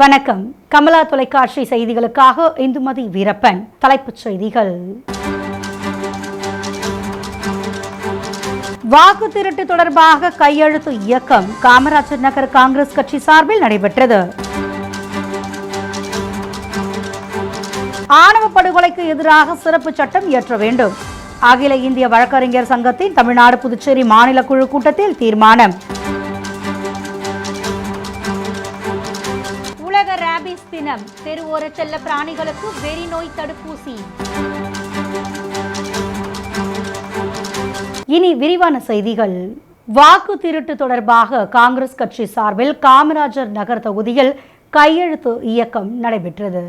வணக்கம். கமலா தொலைக்காட்சி செய்திகளுக்காக இந்துமதி வீரப்பன். தலைப்புச் செய்திகள். வாக்கு திருட்டு தொடர்பாக கையெழுத்து இயக்கம் காமராஜர் நகர் காங்கிரஸ் கட்சி சார்பில் நடைபெற்றது. ஆணவ படுகொலைக்கு எதிராக சிறப்பு சட்டம் இயற்ற வேண்டும். அகில இந்திய வழக்கறிஞர் சங்கத்தின் தமிழ்நாடு புதுச்சேரி மாநில குழு கூட்டத்தில் தீர்மானம். உலக தினம். தெருவோர செல்ல பிராணிகளுக்கு வெறி நோய் தடுப்பூசி. இனி விரிவான செய்திகள். வாக்கு திருட்டு தொடர்பாக காங்கிரஸ் கட்சி சார்பில் காமராஜர் நகர் தொகுதியில் கையெழுத்து இயக்கம் நடைபெற்றது.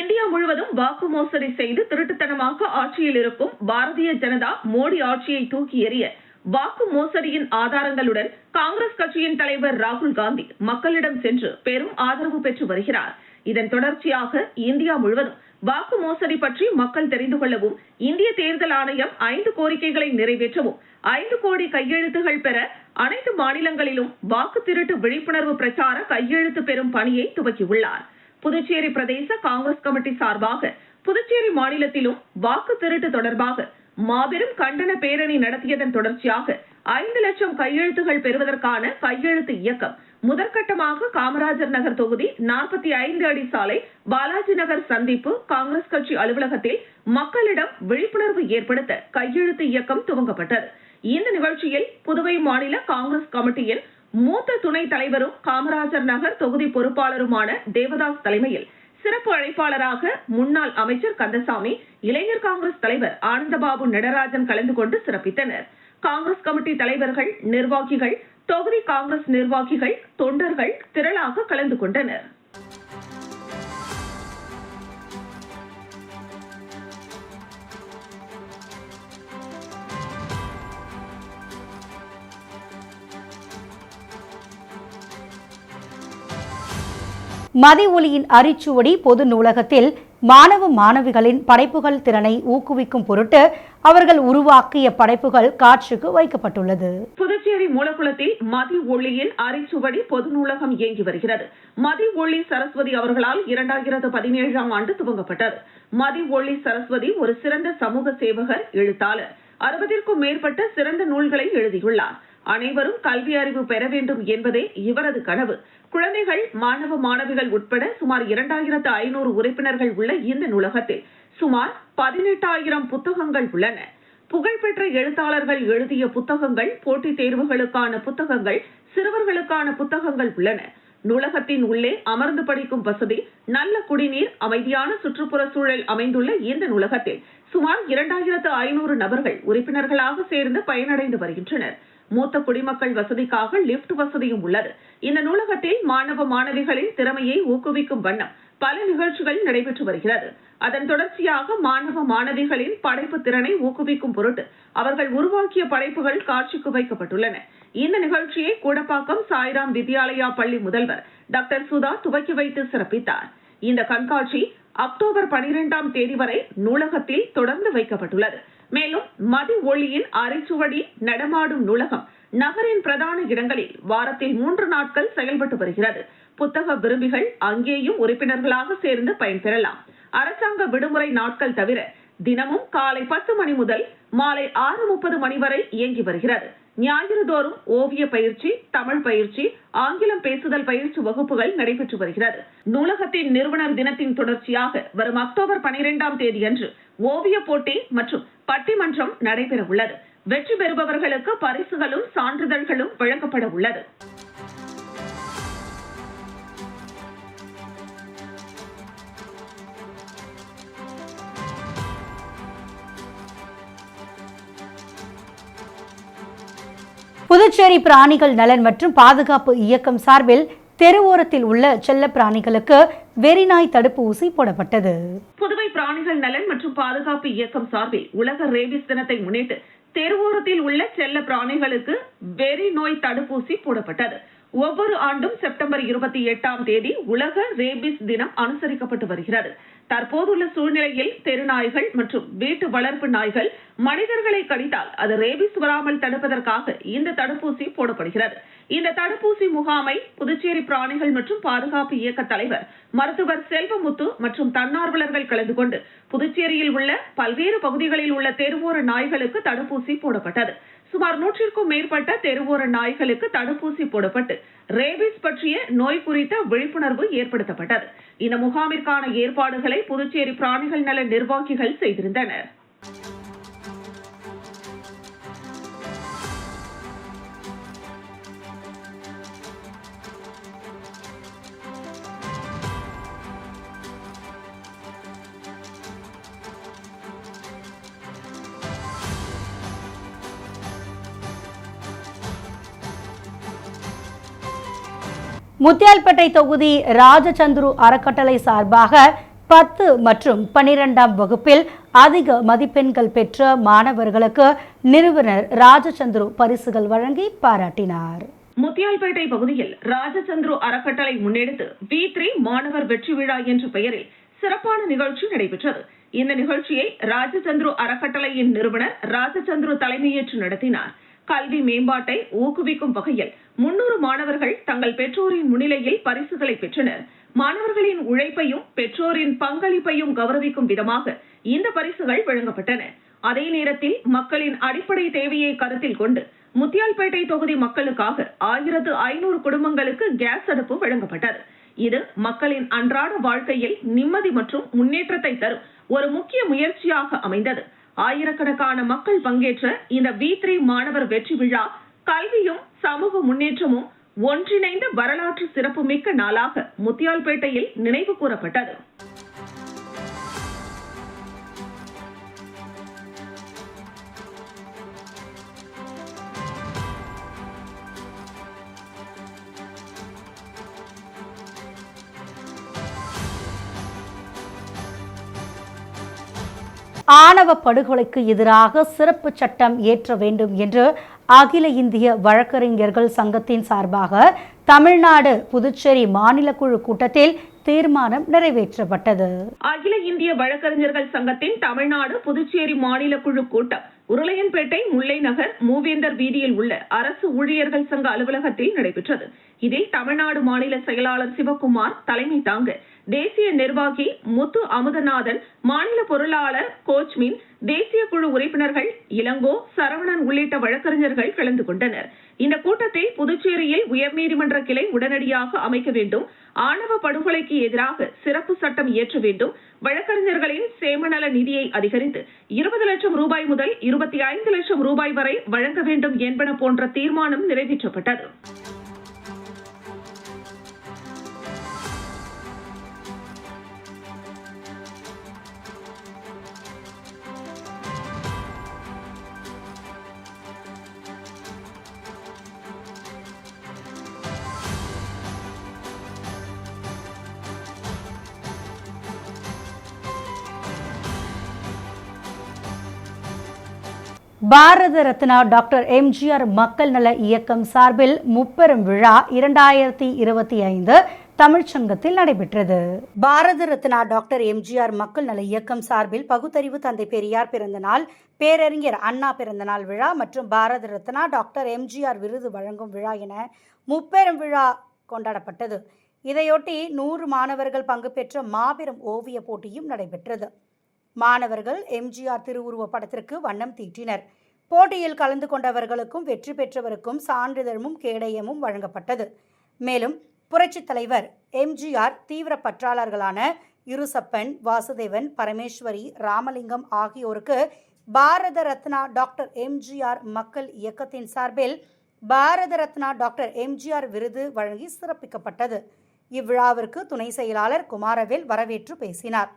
இந்தியா முழுவதும் வாக்கு மோசடி செய்து திருட்டுத்தனமாக ஆட்சியில் இருக்கும் பாரதிய ஜனதா மோடி ஆட்சியை தூக்கி எறிய வாக்கு மோசடியின் ஆதாரங்களுடன் காங்கிரஸ் கட்சியின் தலைவர் ராகுல் காந்தி மக்களிடம் சென்று பெரும் ஆதரவு பெற்று வருகிறார். இதன் தொடர்ச்சியாக இந்தியா முழுவதும் வாக்கு மோசடி பற்றி மக்கள் தெரிந்து கொள்ளவும் இந்திய தேர்தல் ஆணையம் ஐந்து கோரிக்கைகளை நிறைவேற்றவும் ஐந்து கோடி கையெழுத்துகள் பெற அனைத்து மாநிலங்களிலும் வாக்கு திருட்டு விழிப்புணர்வு பிரச்சார கையெழுத்து பெறும் பணியை துவக்கியுள்ளார். புதுச்சேரி பிரதேச காங்கிரஸ் கமிட்டி சார்பாக புதுச்சேரி மாநிலத்திலும் வாக்கு திருட்டு தொடர்பாக மாபெரும் கண்டன பேரணி நடத்தியதன் தொடர்ச்சியாக ஐந்து லட்சம் கையெழுத்துகள் பெறுவதற்கான கையெழுத்து இயக்கம் முதற்கட்டமாக காமராஜர் நகர் தொகுதி நாற்பத்தி ஐந்து அடி சாலை பாலாஜி நகர் சந்திப்பு காங்கிரஸ் கட்சி அலுவலகத்தில் மக்களிடம் விழிப்புணர்வு ஏற்படுத்த கையெழுத்து இயக்கம் துவங்கப்பட்டது. இந்த நிகழ்ச்சியில் புதுவை மாநில காங்கிரஸ் கமிட்டியின் மூத்த துணைத் தலைவரும் காமராஜர் நகர் தொகுதி பொறுப்பாளருமான தேவதாஸ் தலைமையில் சிறப்பு அழைப்பாளராக முன்னாள் அமைச்சர் கந்தசாமி இளைஞர் காங்கிரஸ் தலைவர் ஆனந்தபாபு நடராஜன் கலந்து கொண்டு சிறப்பித்தனர். காங்கிரஸ் கமிட்டி தலைவர்கள் நிர்வாகிகள் தொகுதி காங்கிரஸ் நிர்வாகிகள் தொண்டர்கள் திரளாக கலந்து கொண்டனர். மதி ஒலியின் அரிச்சுவடி பொது நூலகத்தில் மாணவ மாணவிகளின் படைப்புகள் திறனை ஊக்குவிக்கும் பொருட்டு அவர்கள் உருவாக்கிய படைப்புகள் காட்சிக்கு வைக்கப்பட்டுள்ளது. புதுச்சேரி மூலகுளத்தில் மதி ஒளியின் அரைச்சுவடி பொது நூலகம் இயங்கி வருகிறது. மதி ஒளி சரஸ்வதி அவர்களால் இரண்டாயிரத்து பதினேழாம் ஆண்டு துவங்கப்பட்டது. மதி ஒளி சரஸ்வதி ஒரு சிறந்த சமூக சேவகர் எழுத்தாளர். அறுபதிற்கும் மேற்பட்ட சிறந்த நூல்களை எழுதியுள்ளார். அனைவரும் கல்வி அறிவு பெற வேண்டும் என்பதே இவரது கனவு. குழந்தைகள் மாணவ மாணவிகள் உட்பட சுமார் இரண்டாயிரத்து ஐநூறு உறுப்பினர்கள் உள்ள இந்த நூலகத்தில் சுமார் பதினெட்டாயிரம் புத்தகங்கள் உள்ளன. புகழ்பெற்ற எழுத்தாளர்கள் எழுதிய புத்தகங்கள் போட்டித் தேர்வுகளுக்கான புத்தகங்கள் சிறுவர்களுக்கான புத்தகங்கள் உள்ளன. நூலகத்தின் உள்ளே அமர்ந்து படிக்கும் வசதி நல்ல குடிநீர் அமைதியான சுற்றுப்புற சூழல் அமைந்துள்ள இந்த நூலகத்தில் சுமார் இரண்டாயிரத்து ஐநூறு நபர்கள் உறுப்பினர்களாக சேர்ந்து பயனடைந்து வருகின்றனர். மூத்த குடிமக்கள் வசதிக்காக லிப்ட் வசதியும் உள்ளது. இந்த நூலகத்தில் மாணவ மாணவிகளின் திறமையை ஊக்குவிக்கும் வண்ணம் பல நிகழ்ச்சிகள் நடைபெற்று வருகிறது. அதன் தொடர்ச்சியாக மாணவ மாணவிகளின் படைப்பு திறனை ஊக்குவிக்கும் பொருட்டு அவர்கள் உருவாக்கிய படைப்புகள் காட்சிக்கு வைக்கப்பட்டுள்ளன. இந்த நிகழ்ச்சியை கூடப்பாக்கம் சாய்ராம் வித்யாலயா பள்ளி முதல்வர் டாக்டர் சுதா துவக்கி வைத்து சிறப்பித்தார். இந்த கண்காட்சி அக்டோபர் பனிரெண்டாம் தேதி வரை நூலகத்தில் தொடர்ந்து வைக்கப்பட்டுள்ளது. மேலும் மதி ஒளியின் அரைச்சுவடி நடமாடும் நூலகம் நகரின் பிரதான இடங்களில் வாரத்தில் மூன்று நாட்கள் செயல்பட்டு வருகிறது. புத்தக விரும்பிகள் அங்கேயும் உறுப்பினர்களாக சேர்ந்து பயன்பெறலாம். அரசாங்க விடுமுறை நாட்கள் தவிர தினமும் காலை பத்து மணி முதல் மாலை ஆறு முப்பது மணி வரை இயங்கி வருகிறது. ஞாயிறு தோறும் ஓவிய பயிற்சி தமிழ் பயிற்சி ஆங்கிலம் பேசுதல் பயிற்சி வகுப்புகள் நடைபெற்று வருகிறது. நூலகத்தின் நிறுவனர் தினத்தின் தொடர்ச்சியாக வரும் அக்டோபர் பனிரெண்டாம் தேதியன்று ஓவிய போட்டி மற்றும் பட்டிமன்றம் நடைபெற உள்ளது. வெற்றி பெறுபவர்களுக்கு பரிசுகளும் சான்றிதழ்களும் வழங்கப்பட உள்ளது. புதுச்சேரி பிராணிகள் நலன் மற்றும் பாதுகாப்பு இயக்கம் சார்பில் தெருவோரத்தில் உள்ள செல்ல பிராணிகளுக்கு வெறிநாய் தடுப்பு ஊசி போடப்பட்டது. புதுவை பிராணிகள் நலன் மற்றும் பாதுகாப்பு இயக்கம் சார்பில் உலக ரேபிஸ் தினத்தை முன்னிட்டு தெருவோரத்தில் உள்ள செல்ல பிராணிகளுக்கு வெறி நோய் தடுப்பூசி போடப்பட்டது. ஒவ்வொரு ஆண்டும் செப்டம்பர் இருபத்தி எட்டாம் தேதி உலக ரேபிஸ் தினம் அனுசரிக்கப்பட்டு வருகிறது. தற்போதுள்ள சூழ்நிலையில் தெருநாய்கள் மற்றும் வீட்டு வளர்ப்பு நாய்கள் மனிதர்களை கடித்தால் அது ரேபிஸ் வராமல் தடுப்பதற்காக இந்த தடுப்பூசி போடப்படுகிறது. இந்த தடுப்பூசி முகாமை புதுச்சேரி பிராணிகள் மற்றும் பாதுகாப்பு இயக்க தலைவர் மருத்துவர் செல்வமுத்து மற்றும் தன்னார்வலர்கள் கலந்து கொண்டு புதுச்சேரியில் உள்ள பல்வேறு பகுதிகளில் உள்ள தெருவோர நாய்களுக்கு தடுப்பூசி போடப்பட்டது. சுமார் நூற்றிற்கும் மேற்பட்ட தெருவோர நாய்களுக்கு தடுப்பூசி போடப்பட்டு ரேபிஸ் பற்றிய நோய் குறித்த விழிப்புணர்வு ஏற்படுத்தப்பட்டது. இந்த முகாமிற்கான ஏற்பாடுகளை புதுச்சேரி பிராணிகள் நல நிர்வாகிகள் செய்திருந்தனர். முத்தியால்பேட்டை தொகுதி ராஜச்சந்துரு அறக்கட்டளை சார்பாக பத்து மற்றும் பனிரெண்டாம் வகுப்பில் அதிக மதிப்பெண்கள் பெற்ற மாணவர்களுக்கு நிறுவனர் ராஜச்சந்துரு பரிசுகள் வழங்கி பாராட்டினார். முத்தியால்பேட்டை பகுதியில் ராஜச்சந்துரு அறக்கட்டளை முன்னெடுத்து பி த்ரீ மாணவர் வெற்றி விழா என்ற பெயரில் சிறப்பான நிகழ்ச்சி நடைபெற்றது. இந்த நிகழ்ச்சியை ராஜச்சந்துரு அறக்கட்டளையின் நிறுவனர் ராஜச்சந்துரு தலைமையேற்று நடத்தினார். கல்வி மேம்பாட்டை ஊக்குவிக்கும் வகையில் முன்னூறு மாணவர்கள் தங்கள் பெற்றோரின் முன்னிலையில் பரிசுகளை பெற்றனர். மாணவர்களின் உழைப்பையும் பெற்றோரின் பங்களிப்பையும் கௌரவிக்கும் விதமாக இந்த பரிசுகள் வழங்கப்பட்டன. அதே நேரத்தில் மக்களின் அடிப்படை தேவையை கருத்தில் கொண்டு முத்தியால்பேட்டை தொகுதி மக்களுக்காக ஆயிரத்து ஐநூறு குடும்பங்களுக்கு கேஸ் அடுப்பு வழங்கப்பட்டது. இது மக்களின் அன்றாட வாழ்க்கையில் நிம்மதி மற்றும் முன்னேற்றத்தை தரும் ஒரு முக்கிய முயற்சியாக அமைந்தது. ஆயிரக்கணக்கான மக்கள் பங்கேற்ற இந்த வி த்ரீ மாணவர் வெற்றி விழா கல்வியும் சமூக முன்னேற்றமும் ஒன்றிணைந்த வரலாற்று சிறப்புமிக்க நாளாக முத்தியால்பேட்டையில் நினைவு கூறப்பட்டது. ஆணவ படுகொலைக்கு எதிராக சிறப்பு சட்டம் இயற்ற வேண்டும் என்று அகில இந்திய வழக்கறிஞர்கள் சங்கத்தின் சார்பாக தமிழ்நாடு புதுச்சேரி மாநில குழு கூட்டத்தில் தீர்மானம் நிறைவேற்றப்பட்டது. அகில இந்திய வழக்கறிஞர்கள் சங்கத்தின் தமிழ்நாடு புதுச்சேரி மாநில குழு கூட்டம் உருளையன்பேட்டை முல்லை நகர் மூவேந்தர் வீதியில் உள்ள அரசு ஊழியர்கள் சங்க அலுவலகத்தில் நடைபெற்றது. இதில் தமிழ்நாடு மாநில செயலாளர் சிவகுமார் தலைமை தாங்க தேசிய நிர்வாகி முத்து அமுதநாதன் மாநில பொருளாளர் கோச்மின் தேசிய குழு உறுப்பினர்கள் இளங்கோ சரவணன் உள்ளிட்ட வழக்கறிஞர்கள் கலந்து கொண்டனர். இந்த கூட்டத்தை புதுச்சேரியில் உயர்நீதிமன்ற கிளை உடனடியாக அமைக்க வேண்டும். ஆணவ படுகொலைக்கு எதிராக சிறப்பு சட்டம் இயற்ற வேண்டும். வழக்கறிஞர்களின் சேமநல நிதியை அதிகரித்து இருபது லட்சம் ரூபாய் முதல் இருபத்தி ஐந்து லட்சம் ரூபாய் வரை வழங்க வேண்டும் என்பன போன்ற தீர்மானம் நிறைவேற்றப்பட்டது. பாரத ரத்னா டாக்டர் எம்ஜிஆர் மக்கள் நல இயக்கம் சார்பில் முப்பெரும் விழா இரண்டாயிரத்தி இருபத்தி ஐந்து தமிழ்ச்சங்கத்தில் நடைபெற்றது. பாரத ரத்னா டாக்டர் எம்ஜிஆர் மக்கள் நல இயக்கம் சார்பில் பகுத்தறிவு தந்தை பெரியார் பிறந்த நாள் பேரறிஞர் அண்ணா பிறந்தநாள் விழா மற்றும் பாரத ரத்னா டாக்டர் எம்ஜிஆர் விருது வழங்கும் விழா என முப்பெரும் விழா கொண்டாடப்பட்டது. இதையொட்டி நூறு மாணவர்கள் பங்கு பெற்ற மாபெரும் ஓவிய போட்டியும் நடைபெற்றது. மாணவர்கள் எம்ஜிஆர் திருவுருவ படத்திற்கு வண்ணம் தீட்டினர். போட்டியில் கலந்து கொண்டவர்களுக்கும் வெற்றி பெற்றவருக்கும் சான்றிதழும் கேடயமும் வழங்கப்பட்டது. மேலும் புரட்சித் தலைவர் எம்ஜிஆர் தீவிர பற்றாளர்களான இருசப்பன் வாசுதேவன் பரமேஸ்வரி ராமலிங்கம் ஆகியோருக்கு பாரத ரத்னா டாக்டர் எம்ஜிஆர் மக்கள் இயக்கத்தின் சார்பில் பாரத ரத்னா டாக்டர் எம்ஜிஆர் விருது வழங்கி சிறப்பிக்கப்பட்டது. இவ்விழாவிற்கு துணை செயலாளர் குமாரவேல் வரவேற்று பேசினார்.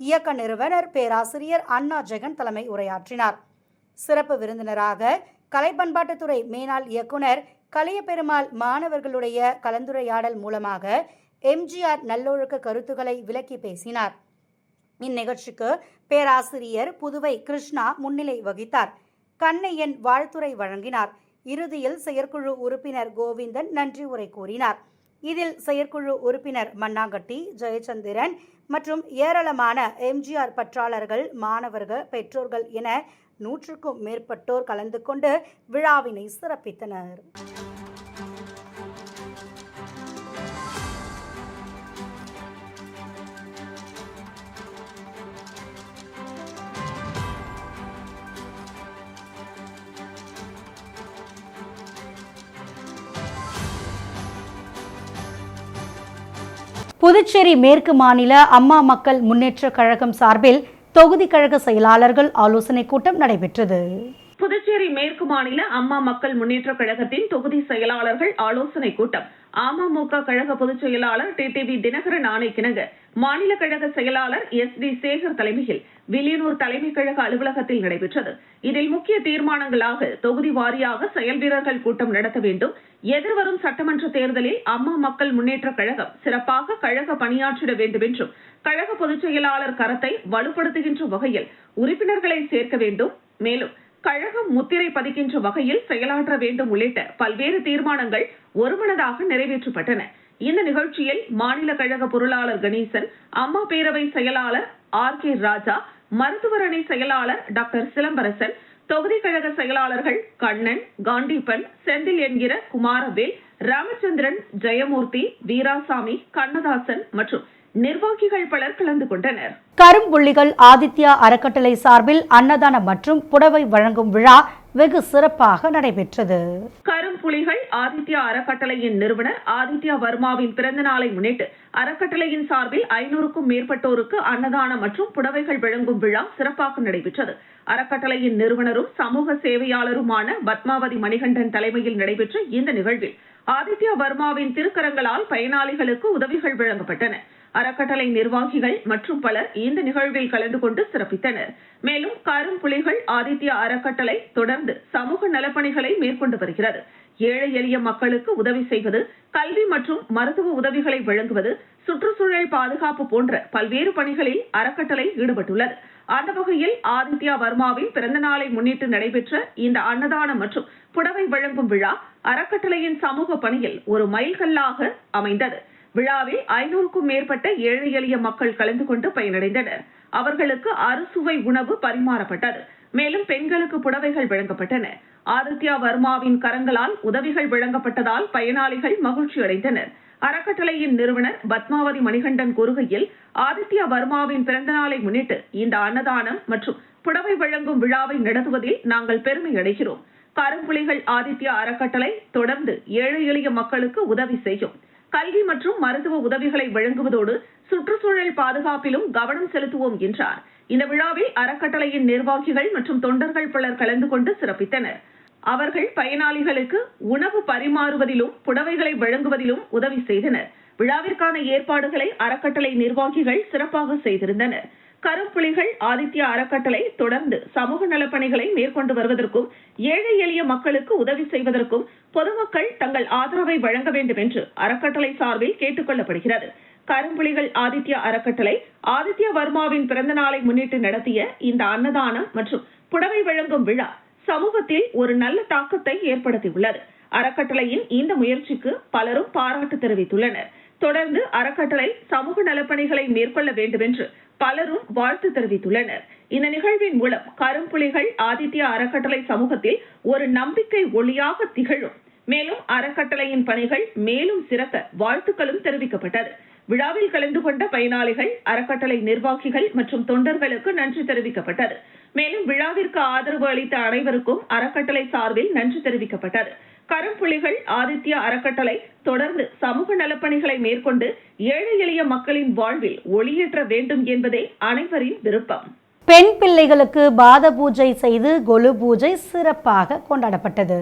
இயக்க நிறுவனர் பேராசிரியர் அண்ணா ஜெகன் தலைமை உரையாற்றினார். சிறப்பு விருந்தினராக கலை பண்பாட்டுத்துறை மேனாள் இயக்குனர் கலியபெருமாள் மாணவர்களுடைய கலந்துரையாடல் மூலமாக எம்ஜிஆர் நல்லொழுக்க கருத்துக்களை விளக்கி பேசினார். இந்நிகழ்ச்சிக்கு பேராசிரியர் புதுவை கிருஷ்ணா முன்னிலை வகித்தார். கண்ணையன் வாழ்த்துரை வழங்கினார். இறுதியில் செயற்குழு உறுப்பினர் கோவிந்தன் நன்றி உரை கூறினார். இதில் செயற்குழு உறுப்பினர் மண்ணாங்கட்டி ஜெயச்சந்திரன் மற்றும் ஏராளமான எம்ஜிஆர் பற்றாளர்கள் மாணவர்கள் பெற்றோர்கள் என நூற்றுக்கும் மேற்பட்டோர் கலந்து கொண்டு விழாவினை சிறப்பித்தனர். புதுச்சேரி மேற்கு மாநில அம்மா மக்கள் முன்னேற்றக் கழகம் சார்பில் தொகுதி கழக செயலாளர்கள் ஆலோசனைக் கூட்டம் நடைபெற்றது. புதுச்சேரி மேற்கு மாநில அம்மா மக்கள் முன்னேற்றக் கழகத்தின் தொகுதி செயலாளர்கள் ஆலோசனை கூட்டம். அமமுக கழக பொதுச் செயலாளர் டிடிவி தினகரன் ஆணைக்கிணங்க. மாநில கழக செயலாளர் எஸ் டி சேகர் தலைமையில் வில்லியனூர் தலைமை கழக அலுவலகத்தில் நடைபெற்றது. இதில் முக்கிய தீர்மானங்களாக தொகுதி வாரியாக செயல் வீரர்கள் கூட்டம் நடத்த வேண்டும். எதிர்வரும் சட்டமன்ற தேர்தலில் அம்மா மக்கள் முன்னேற்ற கழகம் சிறப்பாக கழக பணியாற்றிட வேண்டும் என்றும் கழக பொதுச் செயலாளர் கரத்தை வலுப்படுத்துகின்ற வகையில் உறுப்பினர்களை சேர்க்க வேண்டும். மேலும் கழகம் முத்திரை பதிக்கின்ற வகையில் செயலாற்ற வேண்டும் உள்ளிட்ட பல்வேறு தீர்மானங்கள் ஒருமனதாக நிறைவேற்றப்பட்டன. இந்த நிகழ்ச்சியில் மாநில கழக பொருளாளர் கணேசன் அம்மா பேரவை செயலாளர் ஆர் கே ராஜா மருத்துவர் அணி செயலாளர் டாக்டர் சிலம்பரசன் தொகுதி கழக செயலாளர்கள் கண்ணன் காண்டீபன் செந்தில் என்கிற குமாரவேல் ராமச்சந்திரன் ஜெயமூர்த்தி வீராசாமி கண்ணதாசன் மற்றும் நிர்வாகிகள் பலர் கலந்து கொண்டனர். கரும்புள்ளிகள் ஆதித்யா அறக்கட்டளை சார்பில் அன்னதானம் மற்றும் புடவை வழங்கும் விழா வெகு சிறப்பாக நடைபெற்றது. கரும்புலிகள் ஆதித்யா அறக்கட்டளையின் நிறுவனர் ஆதித்யா வர்மாவின் பிறந்த நாளை முன்னிட்டு அறக்கட்டளையின் சார்பில் ஐநூறுக்கும் மேற்பட்டோருக்கு அன்னதானம் மற்றும் புடவைகள் வழங்கும் விழா சிறப்பாக நடைபெற்றது. அறக்கட்டளையின் நிறுவனரும் சமூக சேவையாளருமான பத்மாவதி மணிகண்டன் தலைமையில் நடைபெற்ற இந்த நிகழ்வில் ஆதித்யா வர்மாவின் திருக்கரங்களால் பயனாளிகளுக்கு உதவிகள் வழங்கப்பட்டன. அறக்கட்டளை நிர்வாகிகள் மற்றும் பலர் இந்த நிகழ்வில் கலந்து கொண்டு சிறப்பித்தனர். மேலும் கரும்புலிகள் ஆதித்யா அறக்கட்டளை தொடர்ந்து சமூக நலப்பணிகளை மேற்கொண்டு வருகிறது. ஏழை எளிய மக்களுக்கு உதவி செய்வது கல்வி மற்றும் மருத்துவ உதவிகளை வழங்குவது சுற்றுச்சூழல் பாதுகாப்பு போன்ற பல்வேறு பணிகளில் அறக்கட்டளை ஈடுபட்டுள்ளது. அந்த வகையில் ஆதித்யா வர்மாவின் பிறந்த நாளை முன்னிட்டு நடைபெற்ற இந்த அன்னதானம் மற்றும் புடவை வழங்கும் விழா அறக்கட்டளையின் சமூக பணியில் ஒரு மைல்கல்லாக அமைந்தது. விழாவில் ஐநூறுக்கும் மேற்பட்ட ஏழை எளிய மக்கள் கலந்து கொண்டு பயனடைந்தனர். அவர்களுக்கு அறுசுவை உணவு பரிமாறப்பட்டது. மேலும் பெண்களுக்கு புடவைகள் வழங்கப்பட்டன. ஆதித்யா வர்மாவின் கரங்களால் உதவிகள் வழங்கப்பட்டதால் பயனாளிகள் மகிழ்ச்சி அடைந்தனர். அறக்கட்டளையின் நிறுவனர் பத்மாவதி மணிகண்டன் கூறுகையில் ஆதித்யா வர்மாவின் பிறந்த நாளை முன்னிட்டு இந்த அன்னதானம் மற்றும் புடவை வழங்கும் விழாவை நடத்துவதில் நாங்கள் பெருமை அடைகிறோம். கரும்புலிகள் ஆதித்யா அறக்கட்டளை தொடர்ந்து ஏழை எளிய மக்களுக்கு உதவி செய்யும். கல்வி மற்றும் மருத்துவ உதவிகளை வழங்குவதோடு சுற்றுச்சூழல் பாதுகாப்பிலும் கவனம் செலுத்துவோம் என்றார். இந்த விழாவில் அறக்கட்டளையின் நிர்வாகிகள் மற்றும் தொண்டர்கள் பலர் கலந்து கொண்டு சிறப்பித்தனர். அவர்கள் பயனாளிகளுக்கு உணவு பரிமாறுவதிலும் புடவைகளை வழங்குவதிலும் உதவி செய்தனர். விழாவிற்கான ஏற்பாடுகளை அறக்கட்டளை நிர்வாகிகள் சிறப்பாக செய்திருந்தனர். கருப்புலிகள் ஆதித்யா அறக்கட்டளை தொடர்ந்து சமூக நலப்பணிகளை மேற்கொண்டு வருவதற்கும் ஏழை எளிய மக்களுக்கு உதவி செய்வதற்கும் பொதுமக்கள் தங்கள் ஆதரவை வழங்க வேண்டும் என்று அறக்கட்டளை சார்பில் கேட்டுக் கொள்ளப்படுகிறது. கரும்புலிகள் ஆதித்யா அறக்கட்டளை ஆதித்யா வர்மாவின் பிறந்த நாளை முன்னிட்டு நடத்திய இந்த அன்னதானம் மற்றும் புடவை வழங்கும் விழா சமூகத்தில் ஒரு நல்ல தாக்கத்தை ஏற்படுத்தியுள்ளது. அறக்கட்டளையின் இந்த முயற்சிக்கு பலரும் பாராட்டு தெரிவித்துள்ளனர். தொடர்ந்து அறக்கட்டளை சமூக நலப்பணிகளை மேற்கொள்ள வேண்டும் என்று பலரும் வாழ்த்து தெரிவித்துள்ளனர். இந்த நிகழ்வின் மூலம் கரும்புலிகள் ஆதித்யா அறக்கட்டளை சமூகத்தில் ஒரு நம்பிக்கை ஒளியாக திகழும். மேலும் அறக்கட்டளையின் பணிகள் மேலும் சிறக்க வாழ்த்துக்களும் தெரிவிக்கப்பட்டது. விழாவில் கலந்து கொண்ட பயனாளிகள் அறக்கட்டளை நிர்வாகிகள் மற்றும் தொண்டர்களுக்கு நன்றி தெரிவிக்கப்பட்டது. மேலும் விழாவிற்கு ஆதரவு அளித்த அனைவருக்கும் அறக்கட்டளை சார்பில் நன்றி தெரிவிக்கப்பட்டது. கரும்புலிகள் ஆதித்யா அறக்கட்டளை தொடர்ந்து சமூக நலப்பணிகளை மேற்கொண்டு ஏழை எளிய மக்களின் வாழ்வில் ஒளியேற்ற வேண்டும் என்பதே அனைவரின் விருப்பம். பெண் பிள்ளைகளுக்கு பாத பூஜை செய்து கொலு பூஜை சிறப்பாக கொண்டாடப்பட்டது.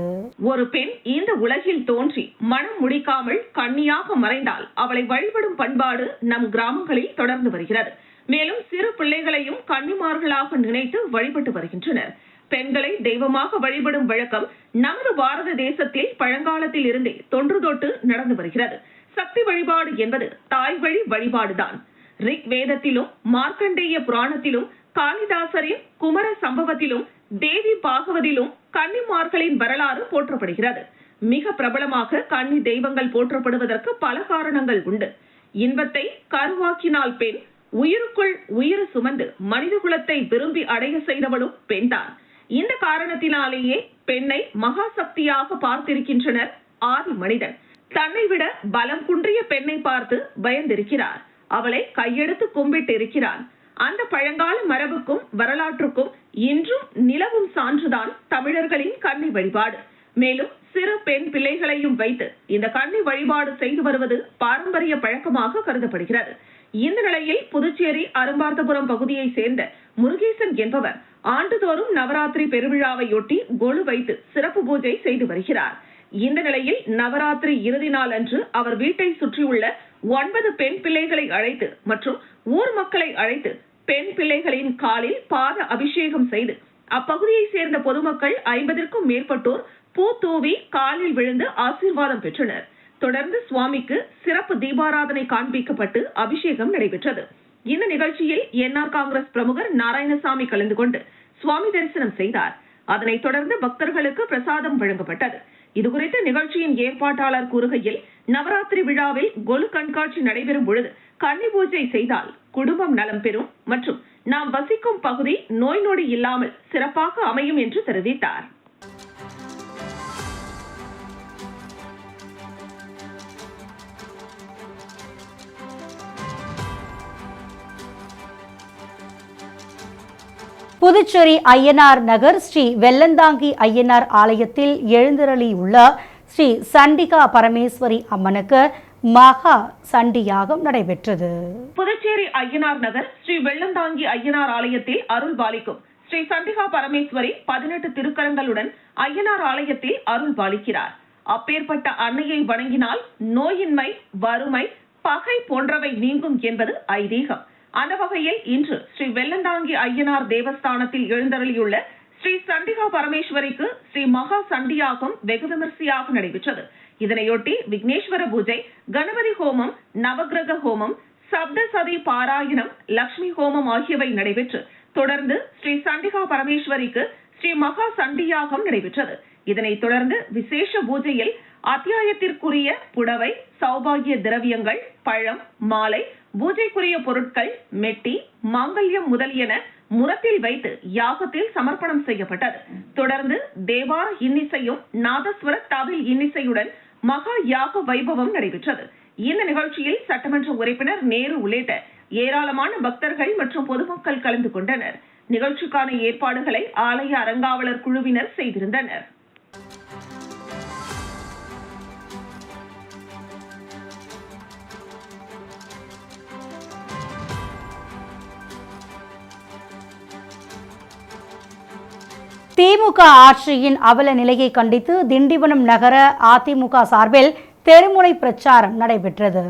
ஒரு பெண் இந்த உலகில் தோன்றி மனம் முடிக்காமல் கன்னியாக மறைந்தால் அவளை வழிபடும் பண்பாடு நம் கிராமங்களில் தொடர்ந்து வருகிறது. மேலும் சிறு பிள்ளைகளையும் கன்னிமார்களாக நினைத்து வழிபட்டு வருகின்றனர். பெண்களை தெய்வமாக வழிபடும் வழக்கம் நமது பாரத தேசத்தில் பழங்காலத்தில் இருந்தே தொன்று தொட்டு நடந்து வருகிறது. சக்தி வழிபாடு என்பது தாய் வழி வழிபாடுதான். ரிக் வேதத்திலும் மார்க்கண்டேய புராணத்திலும் காளிதாசரின் குமர சம்பவத்திலும் தேவி பாகவதிலும் கன்னிமார்களின் வரலாறு போற்றப்படுகிறது. மிக பிரபலமாக கன்னி தெய்வங்கள் போற்றப்படுவதற்கு பல காரணங்கள் உண்டு. இன்பத்தை கருவாக்கினால் பெண் உயிருக்குள் உயிர் சுமந்து மனித குலத்தை விரும்பி அடைய செய்தவளும் பெண்தான். இந்த காரணத்தினாலேயே பெண்ணை மகாசக்தியாக பார்த்திருக்கின்றனர் ஆதி மனிதன். தன்னை விட பலம் குன்றிய பெண்ணை பார்த்து பயந்திருக்கிறார். அவளை கையெடுத்து கும்பிட்டு இருக்கிறான் அந்த பழங்கால மரபுக்கும் வரலாற்றுக்கும் இன்றும் நிலவும் சான்றுதான் தமிழர்களின் கன்னி வழிபாடு. மேலும் சிறு பெண் பிள்ளைகளையும் வைத்து இந்த கன்னி வழிபாடு செய்து வருவது பாரம்பரிய பழக்கமாக கருதப்படுகிறது. இந்த நிலையில் புதுச்சேரி அரும்பார்த்தபுரம் பகுதியை சேர்ந்த முருகேசன் என்பவர் ஆண்டுதோறும் நவராத்திரி பெருவிழாவையொட்டி கொலு வைத்து சிறப்பு பூஜை செய்து வருகிறார். இந்த நிலையில் நவராத்திரி இறுதி நாள் அன்று அவர் வீட்டை சுற்றியுள்ள ஒன்பது பெண் பிள்ளைகளை அழைத்து மற்றும் ஊர் மக்களை அழைத்து பெண் பிள்ளைகளின் காலில் பாத அபிஷேகம் செய்து அப்பகுதியை சேர்ந்த பொதுமக்கள் ஐம்பதற்கும் மேற்பட்டோர் பூ தூவி காலில் விழுந்து ஆசீர்வாதம் பெற்றனர். தொடர்ந்து சுவாமிக்கு சிறப்பு தீபாராதனை காண்பிக்கப்பட்டு அபிஷேகம் நடைபெற்றது. இந்த நிகழ்ச்சியில் என்ஆர் காங்கிரஸ் பிரமுகர் நாராயணசாமி கலந்து கொண்டு சுவாமி தரிசனம் செய்தார். அதனைத் தொடர்ந்து பக்தர்களுக்கு பிரசாதம் வழங்கப்பட்டது. இதுகுறித்து நிகழ்ச்சியின் ஏற்பாட்டாளர் கூறுகையில் நவராத்திரி விழாவில் கொலு கண்காட்சி நடைபெறும் பொழுது கன்னி பூஜை செய்தால் குடும்பம் நலம் பெறும் மற்றும் நாம் வசிக்கும் பகுதி நோய் நொடி இல்லாமல் சிறப்பாக அமையும் என்று தெரிவித்தார். புதுச்சேரி ஐயனார் நகர் ஸ்ரீ வெள்ளந்தாங்கி ஐயனார் ஆலயத்தில் எழுந்தருளியுள்ள ஸ்ரீ சண்டிகா பரமேஸ்வரி அம்மனுக்கு மகா சண்டியாகம் நடைபெற்றது. புதுச்சேரி ஐயனார் நகர் ஸ்ரீ வெள்ளந்தாங்கி ஐயனார் ஆலயத்தில் அருள் பாலிக்கும் ஸ்ரீ சண்டிகா பரமேஸ்வரி பதினெட்டு திருக்கரங்களுடன் ஐயனார் ஆலயத்தில் அருள் பாலிக்கிறார். அப்பேற்பட்ட அன்னையை வணங்கினால் நோயின்மை வறுமை பகை போன்றவை நீங்கும் என்பது ஐதீகம். அந்த வகையில் இன்று ஸ்ரீ வெள்ளந்தாங்கி ஐயனார் தேவஸ்தானத்தில் எழுந்தருளியுள்ள ஸ்ரீ சண்டிகா பரமேஸ்வரிக்கு ஸ்ரீ மகா சண்டியாகம் வெகு விமரிசையாக நடைபெற்றது. இதனையொட்டி விக்னேஸ்வர பூஜை கணபதி ஹோமம் நவகிரக ஹோமம் சப்தசதி பாராயணம் லக்ஷ்மி ஹோமம் ஆகியவை நடைபெற்று தொடர்ந்து ஸ்ரீ சண்டிகா பரமேஸ்வரிக்கு ஸ்ரீ மகா சண்டியாகம் நடைபெற்றது. இதனைத் தொடர்ந்து விசேஷ பூஜையில் அத்தியாயத்திற்குரிய புடவை சௌபாகிய திரவியங்கள் பழம் மாலை பூஜைக்குரிய பொருட்கள் மெட்டி மாங்கல்யம் முதலியன முரத்தில் வைத்து யாகத்தில் சமர்ப்பணம் செய்யப்பட்டது. தொடர்ந்து தேவார இன்னிசையும் நாதஸ்வர தவில் இன்னிசையுடன் மகா யாக வைபவம் நடைபெற்றது. இந்த நிகழ்ச்சியில் சட்டமன்ற உறுப்பினர் நேரு உள்ளிட்ட ஏராளமான பக்தர்கள் மற்றும் பொதுமக்கள் கலந்து கொண்டனர். நிகழ்ச்சிக்கான ஏற்பாடுகளை ஆலய அறங்காவலர் குழுவினர் செய்திருந்தனர். திமுக ஆட்சியின் அவல நிலையை கண்டித்து திண்டிவனம் நகர அதிமுக சார்பில் தெருமுனை பிரச்சாரம் நடைபெற்றது.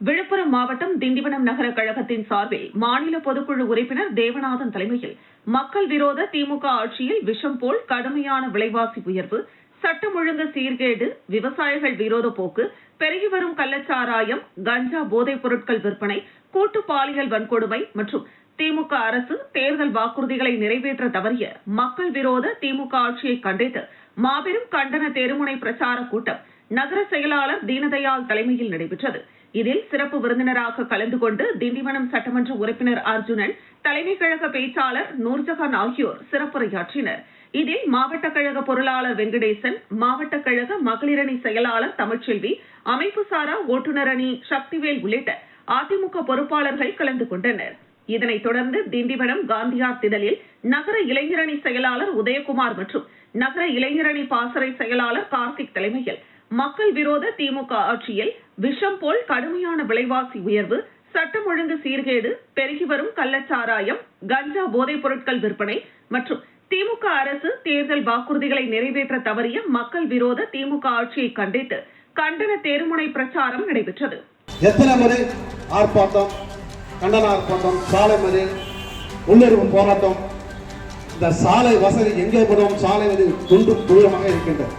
விழுப்புரம் மாவட்டம் திண்டிவனம் நகர கழகத்தின் சார்பில் மாநில பொதுக்குழு உறுப்பினர் தேவநாதன் தலைமையில் மக்கள் விரோத திமுக ஆட்சியில் விஷம் போல் கடுமையான விலைவாசி உயர்வு சட்டம் ஒழுங்கு சீர்கேடு விவசாயிகள் விரோத போக்கு பெருகி வரும் கள்ளச்சாராயம் கஞ்சா போதைப் பொருட்கள் விற்பனை கூட்டு பாலியல் வன்கொடுமை மற்றும் திமுக அரசு தேர்தல் வாக்குறுதிகளை நிறைவேற்ற தவறிய மக்கள் விரோத திமுக ஆட்சியை கண்டித்து மாபெரும் கண்டன தெருமுனை பிரச்சார கூட்டம் நகர செயலாளர் தீனதயாள் தலைமையில் நடைபெற்றது. இதில் சிறப்பு விருந்தினராக கலந்து கொண்டு திண்டிவனம் சட்டமன்ற உறுப்பினர் அர்ஜுனன் தலைமை கழக பேச்சாளர் நூர்ஜஹான் ஆகியோர் சிறப்புரையாற்றினர். இதில் மாவட்ட கழக பொருளாளர் வெங்கடேசன் மாவட்ட கழக மகளிரணி செயலாளர் தமிழ்ச்செல்வி அமைப்பு சாரா ஓட்டுநர் அணி சக்திவேல் உள்ளிட்ட அதிமுக பொறுப்பாளர்கள் கலந்து கொண்டனர். இதனைத் தொடர்ந்து திண்டிவனம் காந்தியார் திடலில் நகர இளைஞரணி செயலாளர் உதயகுமார் மற்றும் நகர இளைஞரணி பாசறை செயலாளர் கார்த்திக் தலைமையில் மக்கள் விரோத திமுக ஆட்சியில் விஷம் போல் கடுமையான விலைவாசி உயர்வு சட்டம் ஒழுங்கு சீர்கேடு பெருகி வரும் கள்ளச்சாராயம் கஞ்சா போதைப் பொருட்கள் விற்பனை மற்றும் திமுக அரசு தேர்தல் வாக்குறுதிகளை நிறைவேற்ற தவறிய மக்கள் விரோத திமுக ஆட்சியை கண்டித்து கண்டன தேர்முனை பிரச்சாரம் நடைபெற்றது. எத்தனை முறை ஆர்ப்பாட்டம்? கண்டன ஆர்ப்பாட்டம் சாலை மறியல் உள்ளிருப்பு போராட்டம். இந்த சாலை வசதி எங்கே சாலை வசதி குண்டும் குழியமாக இருக்கின்றது.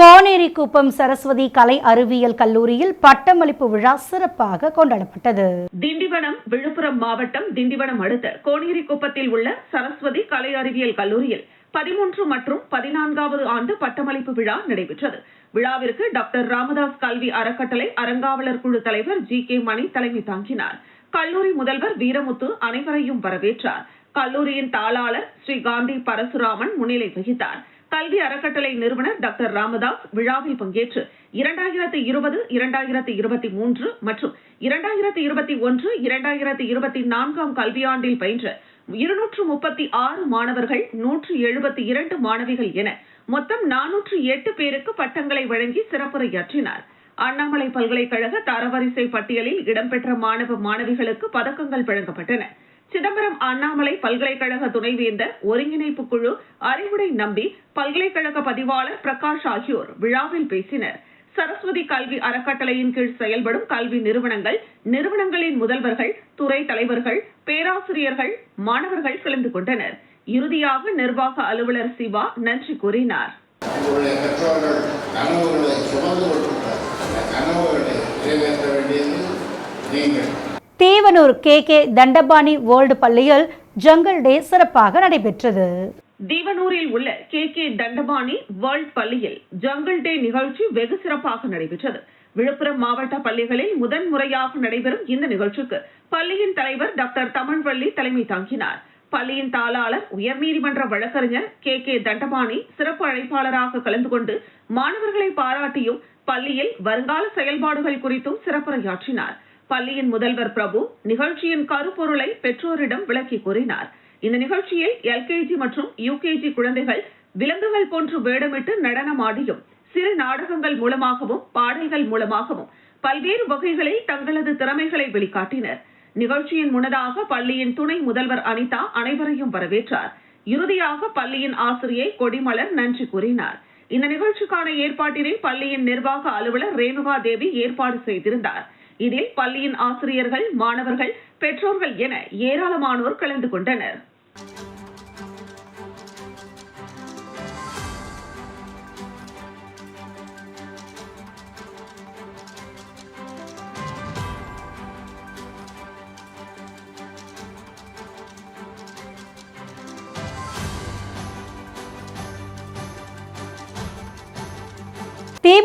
கோனேரிக்குப்பம் சரஸ்வதி கலை அறிவியல் கல்லூரியில் பட்டமளிப்பு விழா சிறப்பாக கொண்டாடப்பட்டது. திண்டிவனம் விழுப்புரம் மாவட்டம் திண்டிவனம் அடுத்த கோனேரிக்குப்பத்தில் உள்ள சரஸ்வதி கலை அறிவியல் கல்லூரியில் பதிமூன்று மற்றும் பதினான்காவது ஆண்டு பட்டமளிப்பு விழா நடைபெற்றது. விழாவிற்கு டாக்டர் ராமதாஸ் கல்வி அறக்கட்டளை அறங்காவலர் குழு தலைவர் ஜி கே மணி தலைமை தாங்கினார். கல்லூரி முதல்வர் வீரமுத்து அனைவரையும் வரவேற்றார். கல்லூரியின் தாளாளர் ஸ்ரீ காந்தி பரசுராமன் முன்னிலை வகித்தார். கல்வி அறக்கட்டளை நிறுவனர் டாக்டர் ராமதாஸ் விழாவில் பங்கேற்று இரண்டாயிரத்தி இருபது இரண்டாயிரத்தி இருபத்தி மூன்று மற்றும் இரண்டாயிரத்தி இருபத்தி ஒன்று இரண்டாயிரத்தி இருபத்தி நான்காம் கல்வியாண்டில் பயின்ற இருநூற்று முப்பத்தி ஆறு மாணவர்கள் நூற்று எழுபத்தி இரண்டு மாணவிகள் என மொத்தம் நானூற்று எட்டு பேருக்கு பட்டங்களை வழங்கி சிறப்புரையாற்றினார். அண்ணாமலை பல்கலைக்கழக தரவரிசை பட்டியலில் இடம்பெற்ற மாணவ மாணவிகளுக்கு பதக்கங்கள் வழங்கப்பட்டன. சிதம்பரம் அண்ணாமலை பல்கலைக்கழக துணைவேந்தர் ஒருங்கிணைப்பு குழு அறிவுடை நம்பி பல்கலைக்கழக பதிவாளர் பிரகாஷ் ஆகியோர் விழாவில் பேசினர். சரஸ்வதி கல்வி அறக்கட்டளையின் கீழ் செயல்படும் கல்வி நிறுவனங்கள் நிறுவனங்களின் முதல்வர்கள் துறை தலைவர்கள் பேராசிரியர்கள் மாணவர்கள் கலந்து கொண்டனர். இறுதியாக நிர்வாக அலுவலர் சிவா நன்றி கூறினார். கனவுகளை நிறைவேற்ற வேண்டியது நீங்கள். Devanur K. K. Thandapani world பள்ளியில் ஜங்கல் டே சிறப்பாக நடைபெற்றது. தீவனூரில் உள்ள கே. கே. தண்டபாணி வேர்ல்ட் பள்ளியில் ஜங்கிள் டே நிகழ்ச்சி வெகு சிறப்பாக நடைபெற்றது. விழுப்புரம் மாவட்ட பள்ளிகளில் முதன் முறையாக நடைபெறும் இந்த நிகழ்ச்சிக்கு பள்ளியின் தலைவர் டாக்டர் தமிழ்வள்ளி தலைமை தாங்கினார். பள்ளியின் தாளாளர் உயர்நீதிமன்ற வழக்கறிஞர் கே. கே. தண்டபாணி சிறப்பு அழைப்பாளராக கலந்து கொண்டு மாணவர்களை பாராட்டியும் பள்ளியில் வருங்கால செயல்பாடுகள் குறித்தும் சிறப்புரையாற்றினார். பள்ளியின் முதல்வர் பிரபு நிகழ்ச்சியின் கருப்பொருளை பெற்றோரிடம் விளக்கி கூறினார். இந்த நிகழ்ச்சியில் எல்கேஜி மற்றும் யுகேஜி குழந்தைகள் விலங்குகள் போன்று வேடமிட்டு நடனமாடியும் சிறு நாடகங்கள் மூலமாகவும் பாடல்கள் மூலமாகவும் பல்வேறு வகைகளில் தங்களது திறமைகளை வெளிக்காட்டினர். நிகழ்ச்சியின் முன்னதாக பள்ளியின் துணை முதல்வர் அனிதா அனைவரையும் வரவேற்றார். இறுதியாக பள்ளியின் ஆசிரியை கொடிமலர் நன்றி கூறினார். இந்த நிகழ்ச்சிக்கான ஏற்பாட்டினை பள்ளியின் நிர்வாக அலுவலர் ரேணுகா தேவி ஏற்பாடு செய்திருந்தார். இதில் பள்ளியின் ஆசிரியர்கள் மாணவர்கள் பெற்றோர்கள் என ஏராளமானோர் கலந்து கொண்டனர்.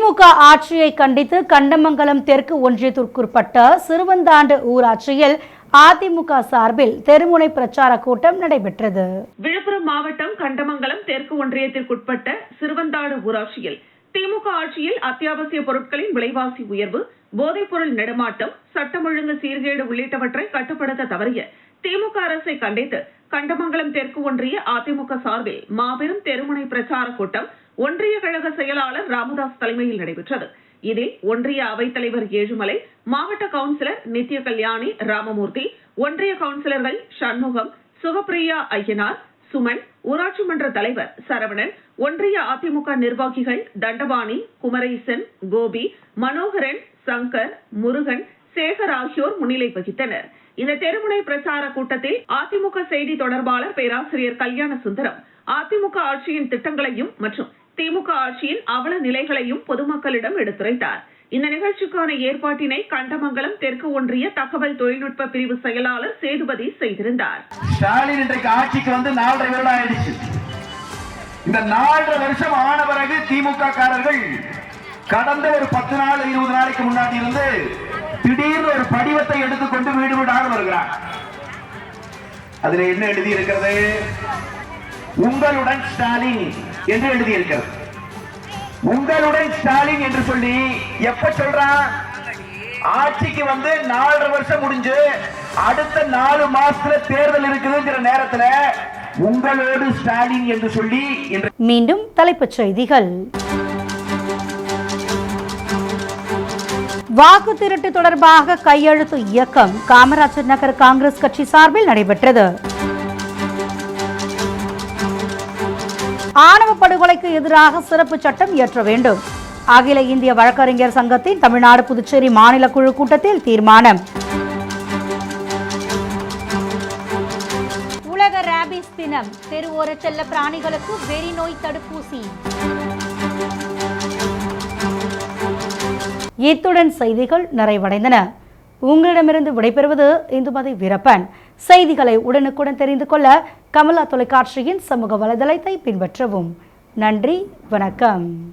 திமுக ஆட்சியை கண்டித்து கண்டமங்கலம் தெற்கு ஒன்றியத்திற்குட்பட்ட சிறுவந்தாண்டு ஊராட்சியில் அதிமுக சார்பில் தெருமுனை பிரச்சார கூட்டம் நடைபெற்றது. விழுப்புரம் மாவட்டம் கண்டமங்கலம் தெற்கு ஒன்றியத்திற்குட்பட்ட சிறுவந்தாடு ஊராட்சியில் திமுக ஆட்சியில் அத்தியாவசிய பொருட்களின் விலைவாசி உயர்வு போதைப்பொருள் நடமாட்டம் சட்டம் ஒழுங்கு சீர்கேடு உள்ளிட்டவற்றை கட்டுப்படுத்த தவறிய திமுக அரசை கண்டித்து கண்டமங்கலம் தெற்கு ஒன்றிய அதிமுக சார்பில் மாபெரும் தெருமுனை பிரச்சார கூட்டம் ஒன்றிய கழக செயலாளர் ராமதாஸ் தலைமையில் நடைபெற்றது. இதில் ஒன்றிய அவைத்தலைவர் ஏழுமலை மாவட்ட கவுன்சிலர் நித்ய கல்யாணி ராமமூர்த்தி ஒன்றிய கவுன்சிலர்கள் சண்முகம் சுகப்பிரியா ஐயனார் சுமன் ஊராட்சி மன்ற தலைவர் சரவணன் ஒன்றிய அதிமுக நிர்வாகிகள் தண்டபாணி குமரேசன் கோபி மனோகரன் சங்கர் முருகன் சேகர் ஆகியோர் முன்னிலை வகித்தனர். இந்த தெருமுனை பிரச்சார கூட்டத்தில் அதிமுக செய்தி தொடர்பாளர் பேராசிரியர் கல்யாண சுந்தரம் அதிமுக ஆட்சியின் திட்டங்களையும் மற்றும் திமுக ஆட்சியின் அவல நிலைகளையும் பொதுமக்களிடம் எடுத்துரைத்தார். இந்த நிகழ்ச்சிக்கான ஏற்பாட்டினை கண்டமங்கலம் தெற்கு ஒன்றிய தகவல் தொழில்நுட்ப பிரிவு செயலாளர் சேதுபதி செய்திருந்தார். ஸ்டாலின் இன்றைக்கு ஆட்சிக்கு வந்து நாலரை வருடம் ஆயிடுச்சு. இந்த நாலரை வருஷம் ஆன பிறகு திமுக காரர்கள் கடந்த ஒரு பத்து நாள் இருபது நாளைக்கு முன்னாடி இருந்து திடீர்னு ஒரு படிவத்தை எடுத்துக்கொண்டு வீடு வீடாக வருகிறார். அதுல என்ன எழுதி இருக்கிறது உங்களுடன் ஸ்டாலின் என்று எழுதி இருக்கிறது உங்களுடன் ஸ்டாலின் என்று சொல்லி எப்ப சொல்றான் ஆட்சிக்கு வந்து நாலரை வருஷம் முடிஞ்சு அடுத்த நாலு மாசத்துல தேர்தல் இருக்குதுங்கிற நேரத்துல உங்களோடு ஸ்டாலின் என்று சொல்லி மீண்டும் தலைப்புச் செய்திகள். வாக்கு திருட்டு தொடர்பாக கையெழுத்து இயக்கம் காமராஜர் நகர் காங்கிரஸ் கட்சி சார்பில் நடைபெற்றது. ஆணவ படுகொலைக்கு எதிராக சிறப்பு சட்டம் இயற்ற வேண்டும். அகில இந்திய வழக்கறிஞர் சங்கத்தின் தமிழ்நாடு புதுச்சேரி மாநில குழு கூட்டத்தில் தீர்மானம். உலக ரேபிஸ் தினம். தெருவோர செல்ல பிராணிகளுக்கு வெறி நோய் தடுப்பூசி. இத்துடன் செய்திகள் நிறைவடைந்தன. உங்களிடமிருந்து விடைபெறுவது இந்துமதி வீரப்பன். செய்திகளை உடனுக்குடன் தெரிந்து கொள்ள கமலா தொலைக்காட்சியின் சமூக வலைதளத்தை பின்பற்றவும். நன்றி வணக்கம்.